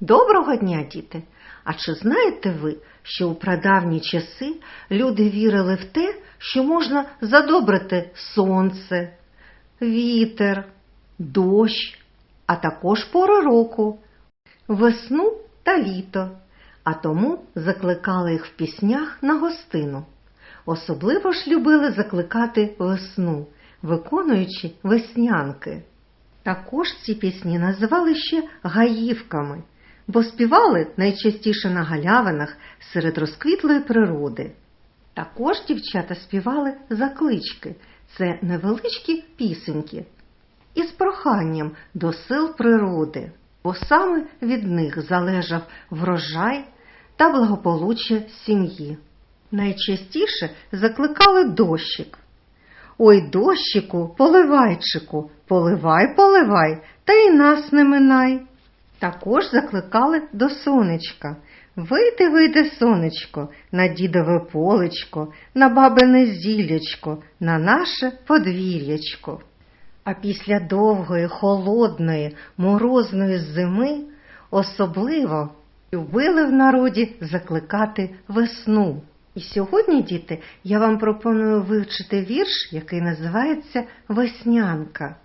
Доброго дня, діти! А чи знаєте ви, що у прадавні часи люди вірили в те, що можна задобрити сонце, вітер, дощ, а також пори року, весну та літо, а тому закликали їх в піснях на гостину. Особливо ж любили закликати весну, виконуючи веснянки. Також ці пісні називали ще гаївками, бо співали найчастіше на галявинах серед розквітлої природи. Також дівчата співали заклички це невеличкі пісеньки із проханням до сил природи, бо саме від них залежав врожай та благополуччя сім'ї. Найчастіше закликали дощик. Ой, дощику, поливайчику, поливай, поливай, та й нас не минай. Також закликали до сонечка. Вийди, вийди, сонечко, на дідове полечко, на бабине зіллячко, на наше подвір'ячко. А після довгої, холодної, морозної зими особливо любили в народі закликати весну. І сьогодні, діти, я вам пропоную вивчити вірш, який називається Веснянка.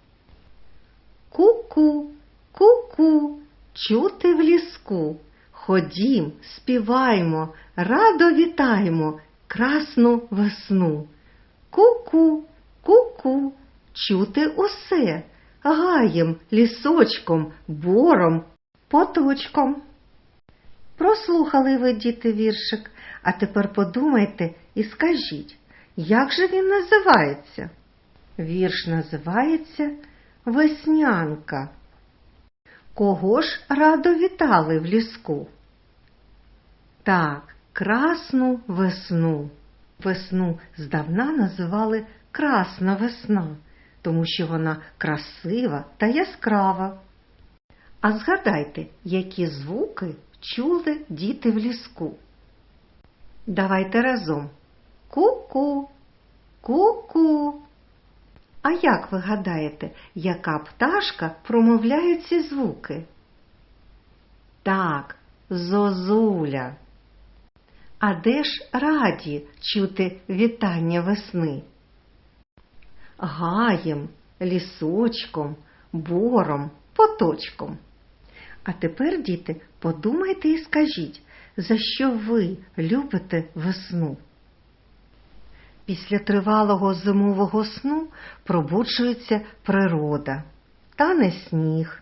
Ку-ку, ку-ку, чути в ліску. Ходім, співаймо, радо вітаймо красну весну. Ку-ку, ку-ку, чути усе, гаєм, лісочком, бором, поточком. Прослухали ви, діти, віршик, а тепер подумайте і скажіть, як же він називається? Вірш називається Веснянка. Кого ж радо вітали в ліску? Так, красну весну. Весну здавна називали красна весна, тому що вона красива та яскрава. А згадайте, які звуки чули діти в ліску. Давайте разом. Ку-ку, ку-ку. А як ви гадаєте, яка пташка промовляє ці звуки? Так, зозуля. А де ж раді чути вітання весни? Гаєм, лісочком, бором, поточком. А тепер, діти, подумайте і скажіть, за що ви любите весну? Після тривалого зимового сну пробуджується природа, тане сніг.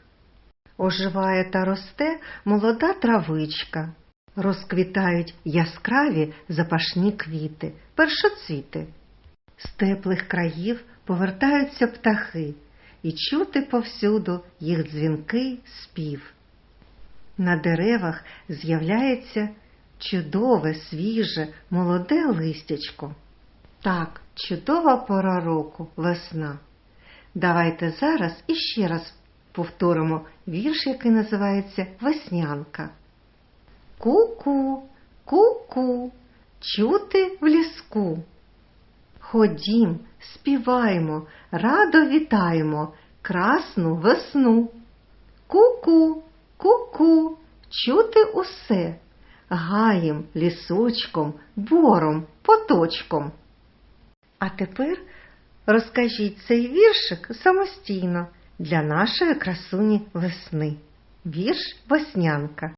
Оживає та росте молода травичка, розквітають яскраві запашні квіти, першоцвіти. З теплих країв повертаються птахи, і чути повсюду їх дзвінкий спів. На деревах з'являється чудове, свіже, молоде листячко. Так, чудова пора року, весна. Давайте зараз іще раз повторимо вірш, який називається Веснянка. Ку-ку, ку-ку, чути в ліску. Ходім, співаймо, радо вітаємо красну весну. Ку-ку, ку-ку, чути усе, гаєм, лісочком, бором, поточком. А тепер розкажіть цей віршик самостійно для нашої красуні весни. Вірш Веснянка.